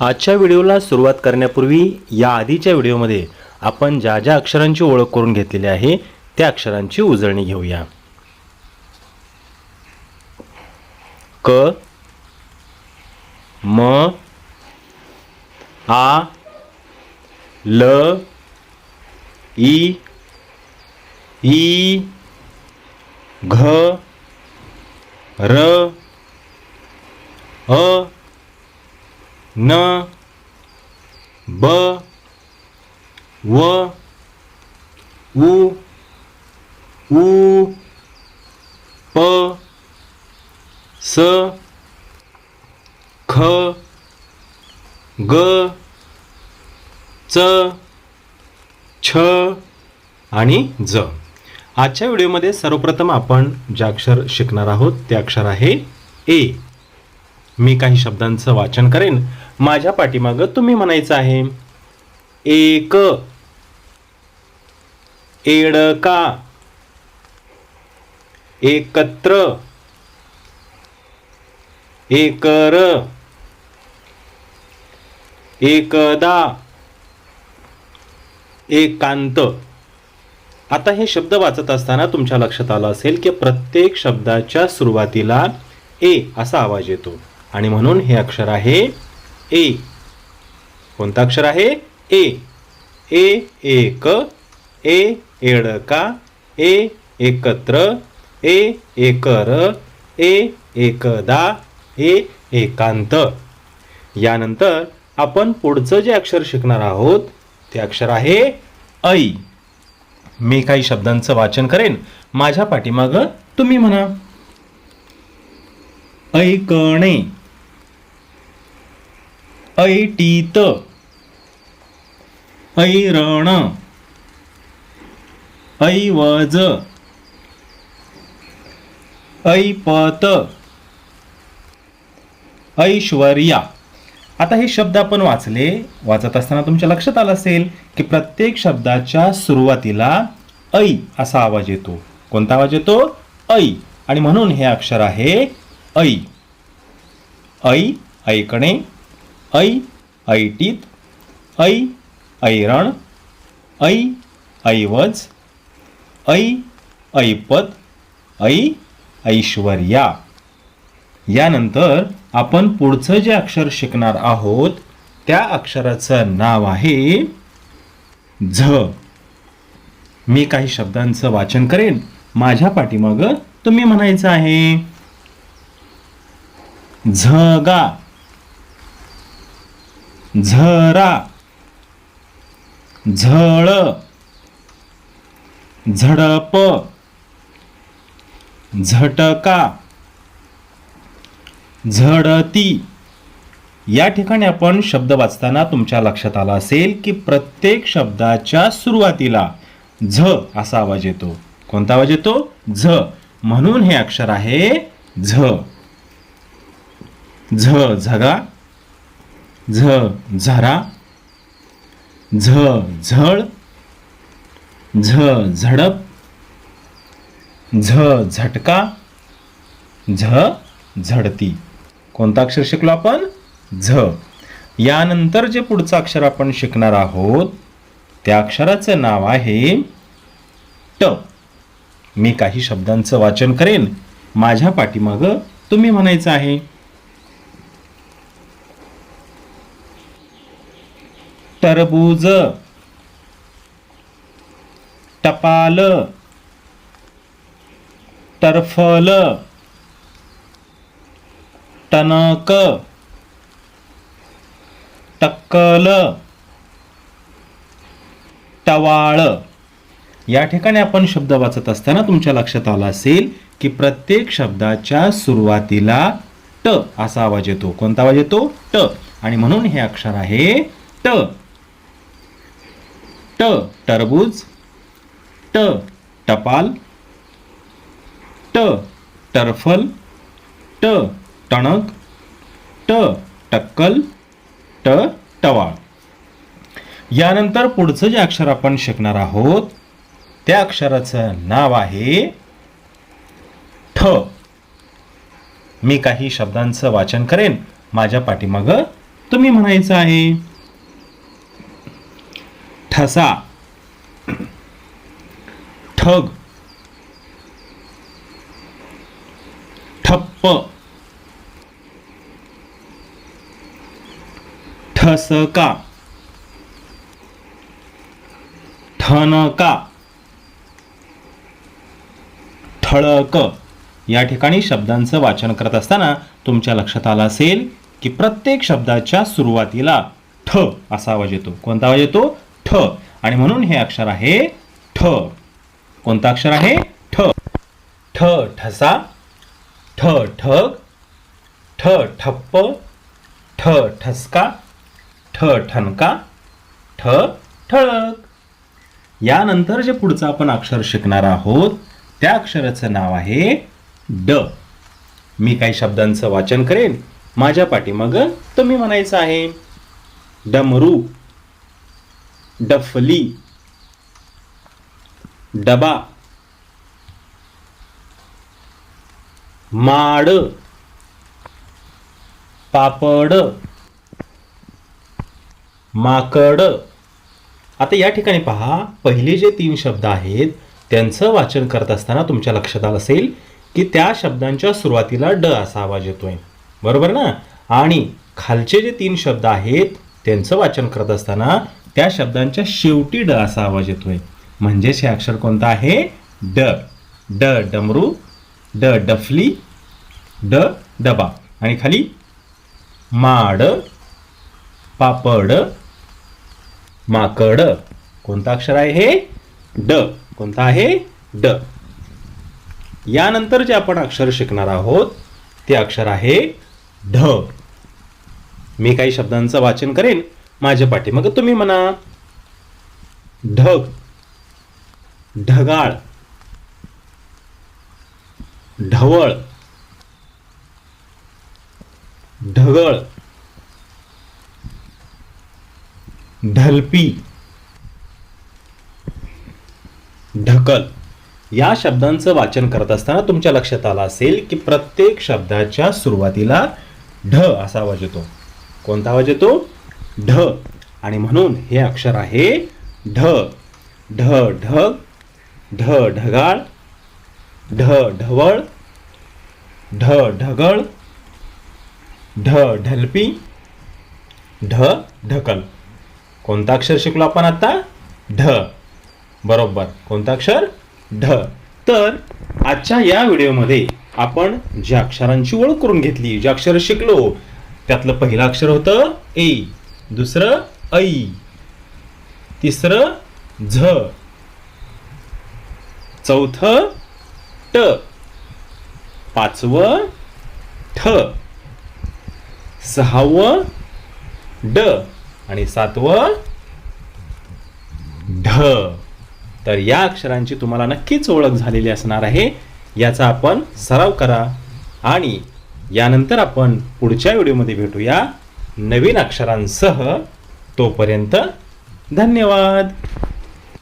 आजच्या व्हिडिओला सुरुवात करण्यापूर्वी या आधीच्या व्हिडिओमध्ये आपण ज्या ज्या अक्षरांची ओळख करून घेतलेली आहे त्या अक्षरांची उजळणी घेऊया. क म आ ल ई ई घ र अ न ब व उ उ प स ख ग च छ आणि ज. आजच्या व्हिडिओमध्ये सर्वप्रथम आपण जे अक्षर शिकणार आहोत ते अक्षर आहे ए. मी काही शब्दांचं वाचन करेन. माझ्या पाठीमागं तुम्ही म्हणायचं आहे. एक. एडका. एकत्र. एकर. एकदा. एकांत. आता हे शब्द वाचत असताना तुमच्या लक्षात आलं असेल की प्रत्येक शब्दाच्या सुरुवातीला ए असा आवाज येतो. आणि म्हणून हे अक्षर आहे ए. कोणतं अक्षर आहे? ए. ए एक. ए एडका. ए एकत्र. ए एकर. ए एकदा. ए एकांत. यानंतर आपण पुढचं जे अक्षर शिकणार आहोत ते अक्षर आहे ऐ मी काही शब्दांचं वाचन करेन. माझ्या पाठीमागं तुम्ही म्हणा. ऐकणे. ऐटीत ऐरण। ऐवज। ऐपत। ऐश्वर्या। आता हे शब्द आपण वाचले वाचत असताना तुमच्या लक्षात आलं असेल की प्रत्येक शब्दाच्या सुरुवातीला ऐ असा आवाज येतो. कोणता आवाज येतो? ऐ. आणि म्हणून हे अक्षर आहे ऐ. ऐ ऐकणे ऐ ऐटीत ऐ ऐरण ऐ ऐवज ऐ ऐपत ऐ ऐश्वर्या. यानंतर आपण पुढचं जे अक्षर शिकणार आहोत त्या अक्षराचं नाव आहे झ. मी काही शब्दांचं वाचन करेन. माझ्या पाठीमागं तुम्ही म्हणायचं आहे झगा. झरा झळ झडप झटका झडती. या ठिकाणी आपण शब्द वाचताना तुमच्या लक्षात आला असेल की प्रत्येक शब्दाच्या सुरुवातीला झ असा आवाज येतो. कोणता आवाज येतो? झ. म्हणून हे अक्षर आहे झ. झ झगा. झ झरा झ झळ झ झडप झ झटका झ झडती. कोणता अक्षर शिकलो आपण? झ. यानंतर जे पुढचं अक्षर आपण शिकणार आहोत त्या अक्षराचं नाव आहे ट. मी काही शब्दांचं वाचन करेन. माझ्या पाठीमागं तुम्ही म्हणायचं आहे. टरबूज टपाल टरफल टनक टक्कल टवाळ. या ठिकाणी आपण शब्द वाचत असताना तुमच्या लक्षात आला असेल की प्रत्येक शब्दाच्या सुरुवातीला ट असा आवाज येतो. कोणता आवाज येतो? ट. आणि म्हणून हे अक्षर आहे ट. ट टरबूज ट टपाल ट टरफल ट टणक ट टक्कल ट टवाळ. यानंतर पुढचं जे अक्षर आपण शिकणार आहोत त्या अक्षराचं नाव आहे ठ. मी काही शब्दांचं वाचन करेन. माझ्या पाठीमागं तुम्ही म्हणायचं आहे. ठसा. ठग. ठप्प. ठसका. ठणका. ठळक. या ठिकाणी शब्दांचं वाचन करत असताना तुमच्या लक्षात आलं असेल की प्रत्येक शब्दाच्या सुरुवातीला ठ असा आवाज येतो. कोणता आवाज येतो? ठ. आणि म्हणून हे अक्षर आहे ठ. कोणतं अक्षर आहे? ठ. ठ ठसा ठ ठग ठ ठप्प ठ ठसका ठ ठणका ठ ठळक. यानंतर जे पुढचं आपण अक्षर शिकणार आहोत त्या अक्षराचं नाव आहे ड. मी काही शब्दांचं वाचन करेन. माझ्या पाठीमाग तुम्ही म्हणायचं आहे डमरू. डफली डबा माड पापड माकड. आता या ठिकाणी पहा पहिले जे तीन शब्द आहेत त्यांचं वाचन करत असताना तुमच्या लक्षात आलं असेल की त्या शब्दांच्या सुरुवातीला ड असा आवाज येतोय. बरोबर ना? आणि खालचे जे तीन शब्द आहेत त्यांचं वाचन करत असताना त्या शब्दांच्या शेवटी ड असा आवाज येतोय. म्हणजेच हे अक्षर कोणतं आहे? ड. ड डमरू ड डफली ड डबा. आणि खाली माड पापड माकड. कोणतं अक्षर आहे हे? ड. कोणतं आहे? ड. यानंतर जे आपण अक्षर शिकणार आहोत ते अक्षर आहे ढ. मी काही शब्दांचं वाचन करेन. माझ्या पाठी. मग तुम्ही म्हणा ढग ढगाळ ढवळ ढगळ ढलपी ढकल. या शब्दांचं वाचन करत असताना तुमच्या लक्षात आलं असेल की प्रत्येक शब्दाच्या सुरुवातीला ढ असा आवाज येतो. कोणता आवाज येतो? ढ. आणि म्हणून हे अक्षर आहे ढ. ढ ढग ढ ढगाळ. ढ ढवळ. ढ ढगळ. ढ ढलपी. ढ ढकल. कोणता अक्षर शिकलो आपण आता? ढ. बरोबर. कोणतं अक्षर? ढ. तर आजच्या या व्हिडिओमध्ये आपण ज्या अक्षरांची ओळख करून घेतली जे अक्षर शिकलो त्यातलं पहिलं अक्षर होतं ए. दुसरं ऐ. तिसरं झ. चौथं ट. पाचवं ठ. सहावं ड. आणि सातवं ढ. तर या अक्षरांची तुम्हाला नक्कीच ओळख झालेली असणार आहे. याचा आपण सराव करा. आणि यानंतर आपण पुढच्या व्हिडिओमध्ये भेटूया. नवीन अक्षरांसह तोपर्यंत धन्यवाद.